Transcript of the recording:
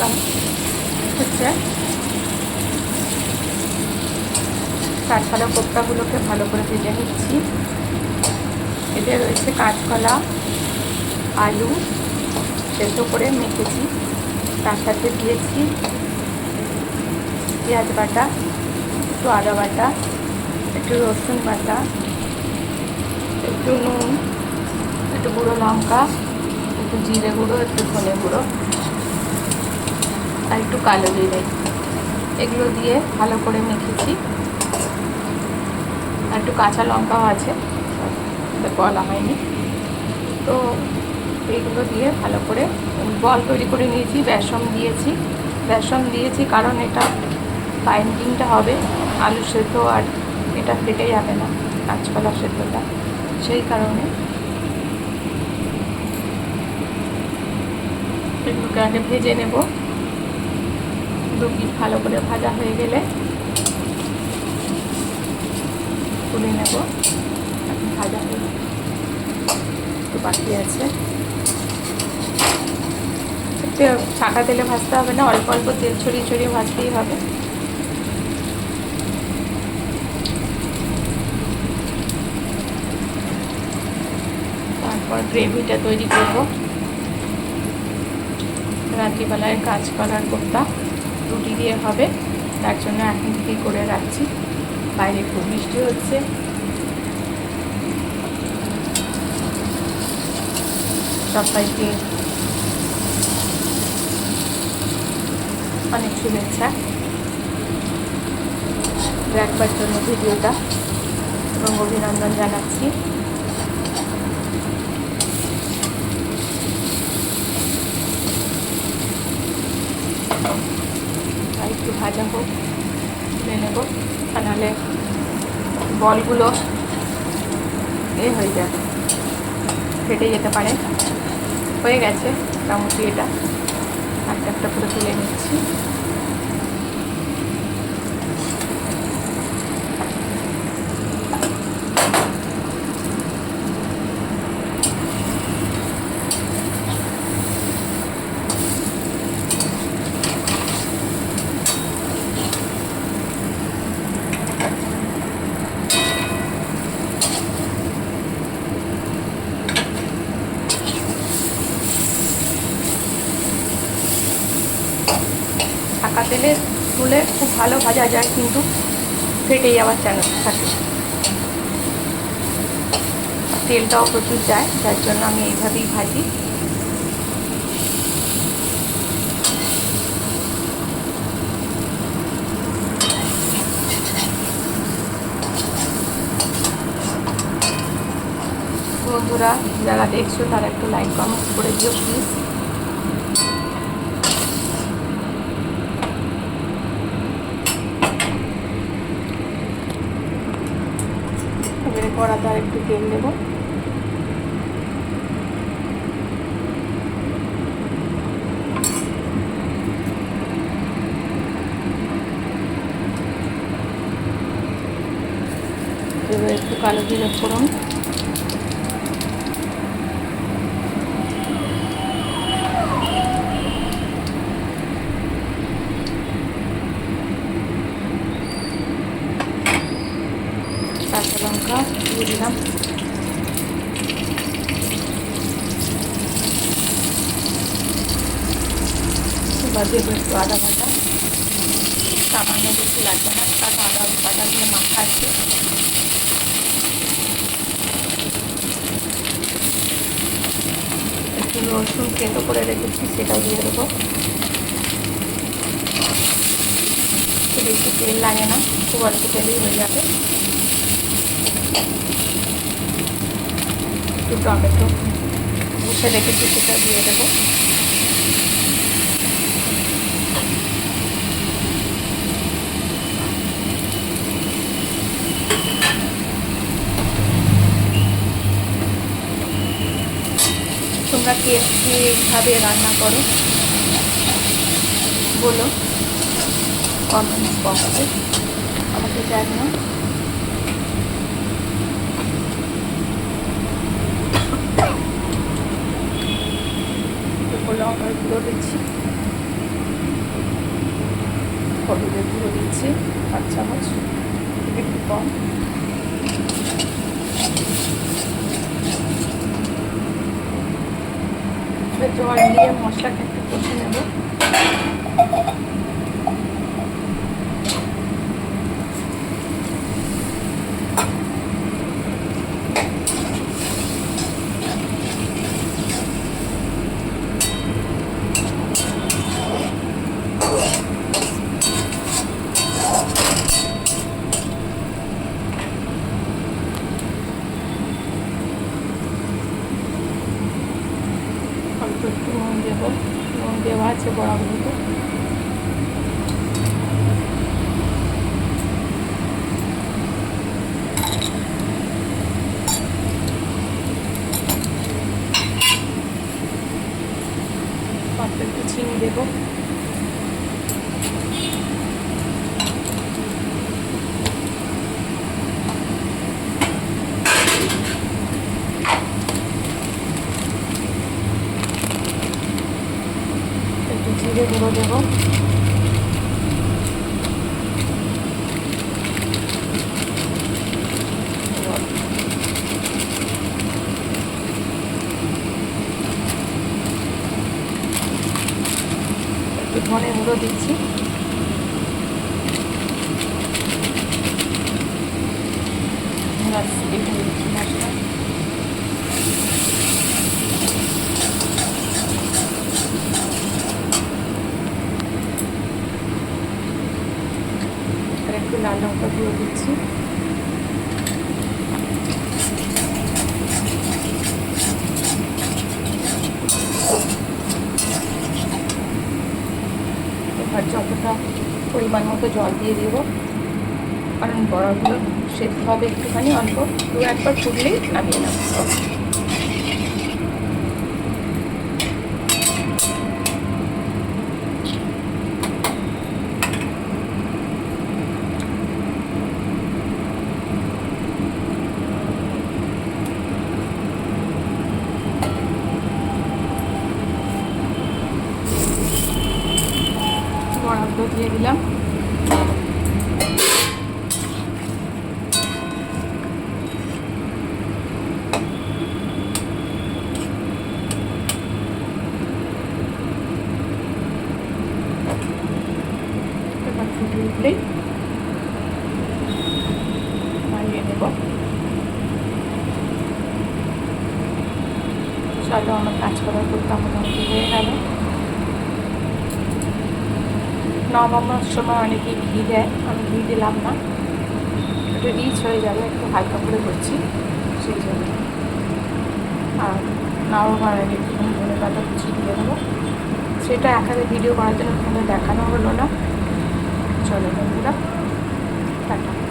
কোপ্তা হচ্ছে কাঁচকলা কোপ্তাগুলোকে ভালো করে ভেজে নিচ্ছি। এতে রয়েছে কাঁচকলা আলু সেদ্ধ করে মেখেছি। তার সাথে দিয়েছি পেঁয়াজ বাটা, একটু আদা বাটা, একটু রসুন বাটা, একটু নুন, একটু গুঁড়ো লঙ্কা, একটু জিরে গুঁড়ো, একটু ধনে গুঁড়ো। আর একটু কালো জিরে এগুলো দিয়ে ভালো করে মেখেছি। আর একটু কাঁচা লঙ্কাও আছে। বলা হয়নি তো এইগুলো দিয়ে ভালো করে বল তৈরি করে নিয়েছি, বেসন দিয়েছি। বেসন দিয়েছি কারণ এটা বাইন্ডিংটা হবে, আলু সেদ্ধ আর এটা ফেটে যাবে না, কাঁচকলা সেদ্ধটা। সেই কারণে এগুলোকে আগে ভেজে নেব। দু ভালো করে ভাজা হয়ে গেলে তুলে নেব। এখন ভাজা হয়ে একটু বাকি আছে। ছাকা তেলে ভাজতে হবে না, অল্প অল্প তেল ছড়িয়ে ছড়িয়ে ভাজতেই হবে। তারপর গ্রেভিটা তৈরি করব। রাত্রিবেলায় কাজ করার কোপ্তা। রুটি দিয়ে হবে। তার জন্য এখন থেকেই করে রাখছি। বাইরে খুব বৃষ্টি হচ্ছে। সবাইকে অনেক শুভেচ্ছা। দেখবার জন্য ভিডিওটা এবং অভিনন্দন জানাচ্ছি। আর একটু ভাজা হোক, তুলে নেব। তা নাহলে বলগুলো এ হয়ে যাবে, ফেটে যেতে পারে। হয়ে গেছে মোটামুটি এটা। একটা একটা করে তুলে নিচ্ছি ছাকা তেলে তুলে খুব ভালো ভাজা যায়, কিন্তু ফেটে যাওয়ার চান্স থাকে। তেলটাও প্রচুর যায়, যার জন্য আমি এইভাবেই ভাজি। বন্ধুরা, যারা দেখছ, তারা একটু লাইক কমেন্ট করে দিও প্লিজ এবারে কড়াতে আর একটু তেল দেবো। এবার একটু কালো জিরে ফোড়ন কাঁচা লঙ্কা দিয়ে দিলাম। আদা বাটা। সামান্য বেশি লাগবে না কারণ আদা বাটা দিয়ে মাখা আছে একটু রসুন কেঁদো করে রেখেছি, সেটাও দিয়ে দেবো। বেশি তেল লাগে না, খুব অল্প তেলেই হয়ে যাবে। একটু টমেটো মুছে রেখেছি, সেটা দিয়ে দেবো। তোমরা কে কীভাবে রান্না করো? বলো। কমেন্টস বক্সে। আমাকে জানিও। গুঁড়ো দিচ্ছি। হলুদের গুঁড়ো দিচ্ছি, পাঁচ চামচ একটু কম। জল দিয়ে মশলাটা একটু কষে নেব। দেওয়া আছে বড়াগুলোতে অল্প একটু চিনি দেবো একটু জিরে গুঁড়ো দেবো। একটু ধনে দিচ্ছি ব্যাস, এটা দিচ্ছি মশলা আর একটু লাল লঙ্কা গুঁড়ো দিচ্ছি। এবার যতটা পরিমাণ মতো জল দিয়ে দেব, কারণ বড়াগুলো সেদ্ধ হবে একটুখানি অল্প। দু একবার ফুটলেই নামিয়ে নেব বড়াগুলো দিয়ে দিলাম এবার ফুটে উঠলেই নামিয়ে নেব চলো, আমার কাজ করার করতে মোটামুটি হয়ে গেল। নবমের সময় অনেকেই ঘি দেয়, আমি ঘি দিলাম না। একটু রিচ হয়ে যাবে, একটু হালকা করে করছি, সেই জন্য। আর নবমার আগে একটুখানি ধনে পাতা কুচি দেবো। সেটা একারে ভিডিও করার জন্য ওখানে দেখানো হলো না। চলো বন্ধুরা, টাটা।